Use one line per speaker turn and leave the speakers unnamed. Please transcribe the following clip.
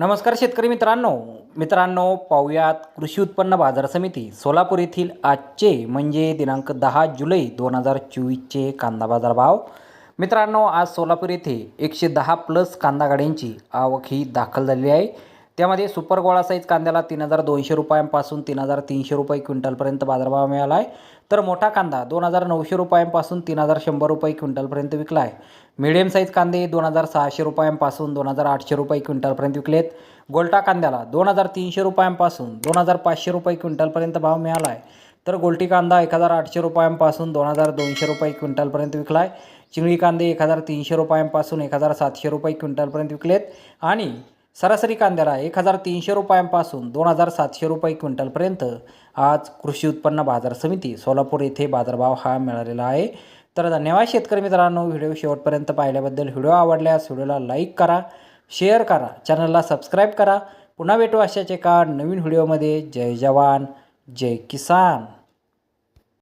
नमस्कार शेतकरी मित्रांनो. मित्रांनो पाहुयात कृषी उत्पन्न बाजार समिती सोलापूर येथील आजचे म्हणजे दिनांक दहा जुलै दोन हजार चोवीसचे कांदा बाजार भाव मित्रांनो आज सोलापूर येथे एकशे दहा प्लस कांदा गाड्यांची आवक ही दाखल झालेली आहे. त्यामध्ये सुपर गोळा साईज कांद्याला तीन हजार दोनशे रुपयांपासून तीन हजार तीनशे रुपये क्विंटलपर्यंत बाजारभाव मिळाला आहे. तर मोठा कांदा दोन हजार नऊशे रुपयांपासून तीन हजार शंभर रुपये क्विंटलपर्यंत विकला आहे. मिडियम साईज कांदे दोन हजार सहाशे रुपयांपासून दोन हजार आठशे रुपये क्विंटलपर्यंत विकलेत. गोल्टा कांद्याला दोन हजार तीनशे रुपयांपासून दोन हजार पाचशे रुपये क्विंटलपर्यंत भाव मिळाला आहे. तर गोल्टी कांदा एक हजार आठशे रुपयांपासून दोन हजार दोनशे रुपये क्विंटलपर्यंत विकला आहे. चिंगळी कांदे एक हजार तीनशे रुपयांपासून एक हजार सातशे रुपये क्विंटलपर्यंत विकलेत. आणि सरासरी कांद्याला एक हजार तीनशे रुपयांपासून दोन हजार सातशे रुपये क्विंटलपर्यंत. आज कृषी उत्पन्न बाजार समिती सोलापूर येथे बाजारभाव हा मिळालेला आहे. तर धन्यवाद शेतकरी मित्रांनो व्हिडिओ शेवटपर्यंत पाहिल्याबद्दल व्हिडिओ आवडल्यास व्हिडिओला लाईक करा शेअर करा चॅनलला सबस्क्राईब करा. पुन्हा भेटू अशाच एका नवीन व्हिडिओमध्ये. जय जवान जय किसान.